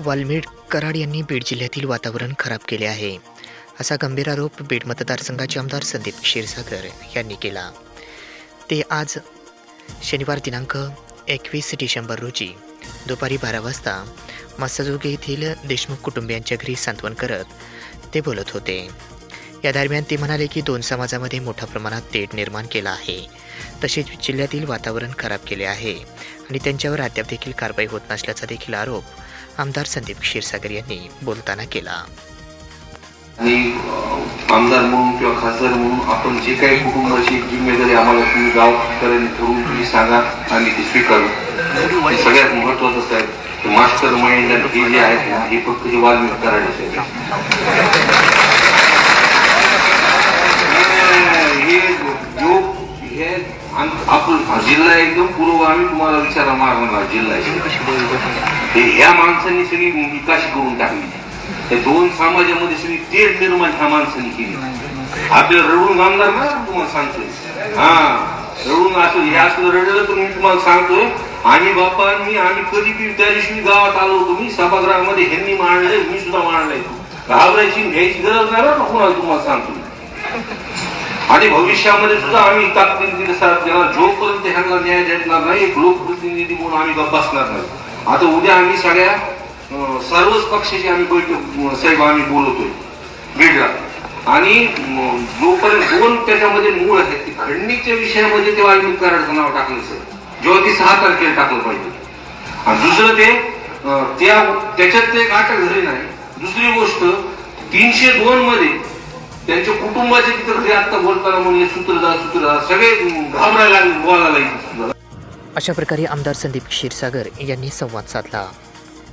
वाल्मिक कराड यांनी बीड जिल्ह्यातील वातावरण खराब केले आहे. असा गंभीर आरोप बीड मतदारसंघाचे आमदार संदीप क्षीरसागर यांनी केला. ते आज शनिवार दिनांक एकवीस डिसेंबर रोजी दुपारी बारा वाजता मस्साजोगे येथील देशमुख कुटुंबियांच्या घरी सांत्वन करत ते बोलत होते. या दरम्यान ते म्हणाले की दोन समाजामध्ये मोठ्या प्रमाणात तेढ निर्माण केला आहे. तसेच जिल्ह्यातील वातावरण खराब केले आहे. आणि त्यांच्यावर अद्याप देखील कारवाई होत नसल्याचा देखील आरोप आमदार संदीप क्षीरसागर यांनी बोलताना केला. आणि आमदार म्हणून किंवा खासदार म्हणून आपण जे काही कुटुंबाची जिम्मेदारी आम्हाला तुम्ही गावकऱ्यांनी ठरवून तुम्ही सांगा आम्ही ती स्वीकारू. हे सगळ्यात महत्वाचं साहेब मास्टर माइंड आणि हे जे आहेत ना हे फक्त जे वाल्मिक करायचे हे जो आणि आपण जिल्हा एकदम पुरोगामी तुम्हाला विचारा मारणार जिल्हा या माणसांनी सगळी विकास करून टाकली. त्या दोन समाजामध्ये सगळी तेढ निर्माण ह्या माणसांनी केली. आपल्याला रडून आणणार ना तुम्हाला सांगतोय. हा रडून असं हे असं रडलं तर मी तुम्हाला सांगतोय आणि बापा मी आम्ही कधी बी त्या दिवशी गावात आलो होतो मी सभागृहामध्ये ह्यांनी मांडलंय मी सुद्धा मांडलंय. घाबरायची घ्यायची गरज नाही ना का कुणाला तुम्हाला सांगतो आणि भविष्यामध्ये सुद्धा आम्ही ताकदीने साथ जोपर्यंत ह्यांना न्याय देणार नाही एक लोकप्रतिनिधी म्हणून आम्ही गप्प बसणार नाही. आता उद्या आम्ही सगळ्या सर्वच पक्षाची आम्ही बैठक साहेब आम्ही बोलवतोय बीडला आणि जोपर्यंत दोन त्याच्यामध्ये मूळ आहेत ते खंडणीच्या विषयामध्ये ते वाल्मिक कराडचं नाव टाकलं सर. जेव्हा ती सहा तारखेला टाकलं पाहिजे. आणि दुसरं ते त्या त्याच्यात ते एक अटक झाली नाही. दुसरी गोष्ट तीनशे दोन मध्ये त्यांच्या कुटुंबाचे तिथं ते आता बोलताना म्हणजे सूत्रधार सूत्रधार सगळे घाबरायला लागले. बोलायला अशा प्रकारे आमदार संदीप क्षीरसागर यांनी संवाद साधला.